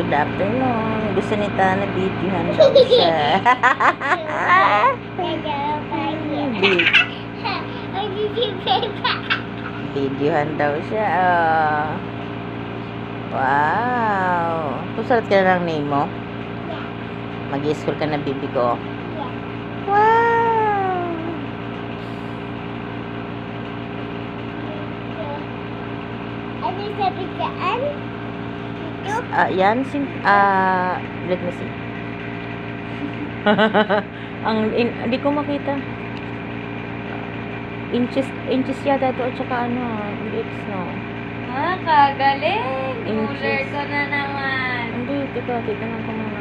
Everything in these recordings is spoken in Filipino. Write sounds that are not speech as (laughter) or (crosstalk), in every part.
Good afternoon. Gusto ni Tana videohan daw siya. (laughs) videohan daw siya. Oh. Wow. Susulat ka na ng name mo? Mag-i-school ka na, bibi ko. Wow. Ano sabi saan? Ito? Ah, yan. Sim ah, let me see. (laughs) Ang, in, hindi ko makita. Inches, inches yata ito at saka ano, lips, no? Ah, kagaling! Inches. Ruler ko na naman. Hindi, teka, titignan ko muna.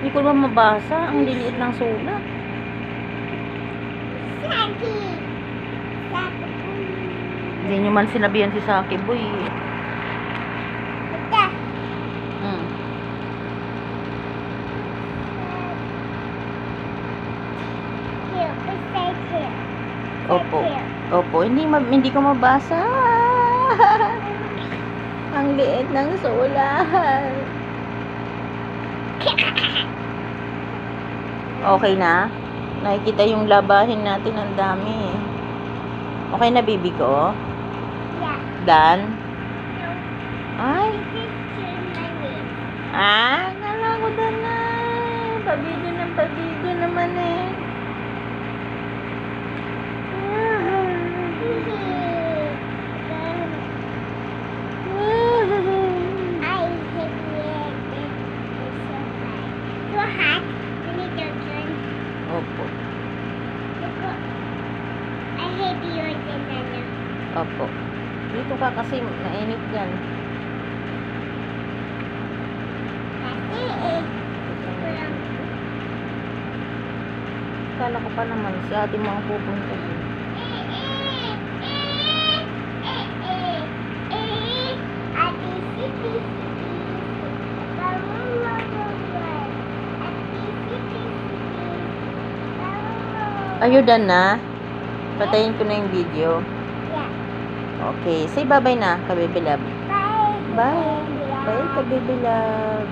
Hindi ko ba mabasa? Ang liliit ng sulat. Saki. Hindi nyo man sinabihan si Saki Boy. Ito. Hmm. Here. Beside here. Opo. Opo, hindi, hindi ko mabasa. (laughs) Ang liit ng sulat. Okay na? Nakikita yung labahin natin ang dami. Okay na, baby ko? Yeah. Dan? Ay, ah, kala ko dan na. Pabido ng pabido naman eh. Opo. I hate you again, Nana. opo. Dito ka kasi mainit yan. Eh. Kala ko pa naman si ate mga pupunta dun. Ayun na. Patayin ko na yung video. Okay. Say bye-bye na, kabibilab. Bye. Bye, kabibilab.